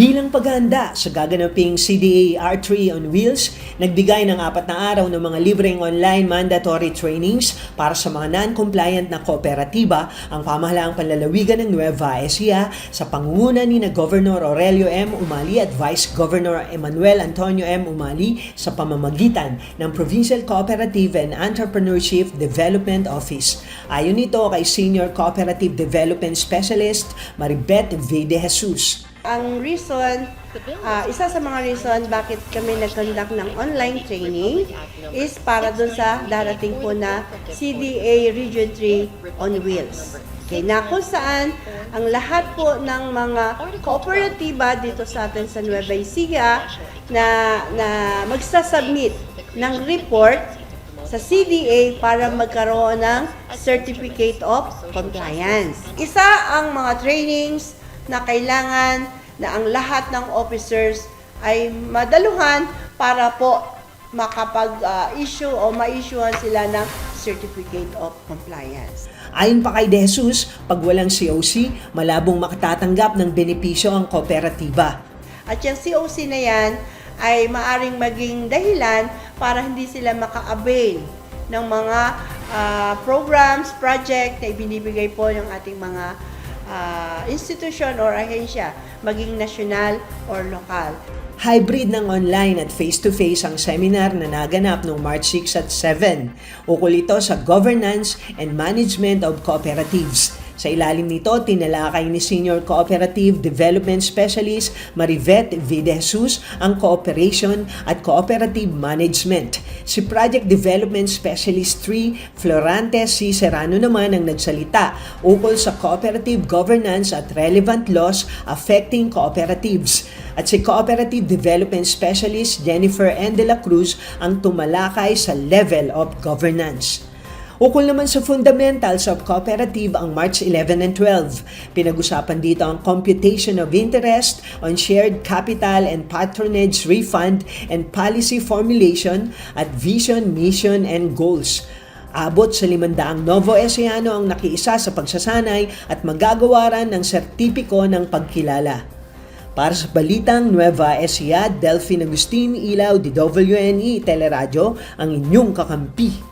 Bilang paghahanda sa gaganaping CDA R3 on Wheels, nagbigay ng apat na araw ng mga libreng online mandatory trainings para sa mga non-compliant na kooperatiba ang pamahalaang panlalawigan ng Nueva Ecija sa pangunguna ni na Governor Aurelio M. Umali at Vice Governor Emmanuel Antonio M. Umali sa pamamagitan ng Provincial Cooperative and Entrepreneurship Development Office. Ayon nito kay Senior Cooperative Development Specialist Maribeth V. De Jesus. Ang reason, ah, isa sa mga reason bakit kami nag-conduct ng online training is para dun sa darating po na CDA Region 3 on Wheels. Okay, na kung saan ang lahat po ng mga kooperatiba dito sa atin sa Nueva Ecija na, na magsasubmit ng report sa CDA para magkaroon ng Certificate of Compliance. Isa ang mga trainings na kailangan na ang lahat ng officers ay madaluhan para po makapag-issue o ma-issuean sila ng Certificate of Compliance. Ayon pa kay De Jesus, pag walang COC, malabong makatatanggap ng benepisyo ang kooperatiba. At yung COC na yan ay maaring maging dahilan para hindi sila maka-avail ng mga ah, programs, project na ibinibigay po ng ating mga ah, institution or ahensya, maging national or lokal. Hybrid ng online at face-to-face ang seminar na naganap noong March 6 at 7. Ukol ito sa Governance and Management of Cooperatives. Sa ilalim nito, tinalakay ni Senior Cooperative Development Specialist Marivette V. De Jesus ang cooperation at cooperative management. Si Project Development Specialist 3 Florante C. Serrano naman ang nagsalita ukol sa cooperative governance at relevant laws affecting cooperatives. At si Cooperative Development Specialist Jennifer N. De La Cruz ang tumalakay sa level of governance. Ukol naman sa fundamentals of cooperative ang March 11 and 12. Pinag-usapan dito ang computation of interest on shared capital and patronage refund and policy formulation at vision, mission, and goals. Abot sa limandaang Novo Eciano ang nakiisa sa pagsasanay at magagawaran ng sertipiko ng pagkilala. Para sa Balitang Nueva Ecija, Delphine Agustin Ilaw, DWNE Teleradyo, ang inyong kakampi.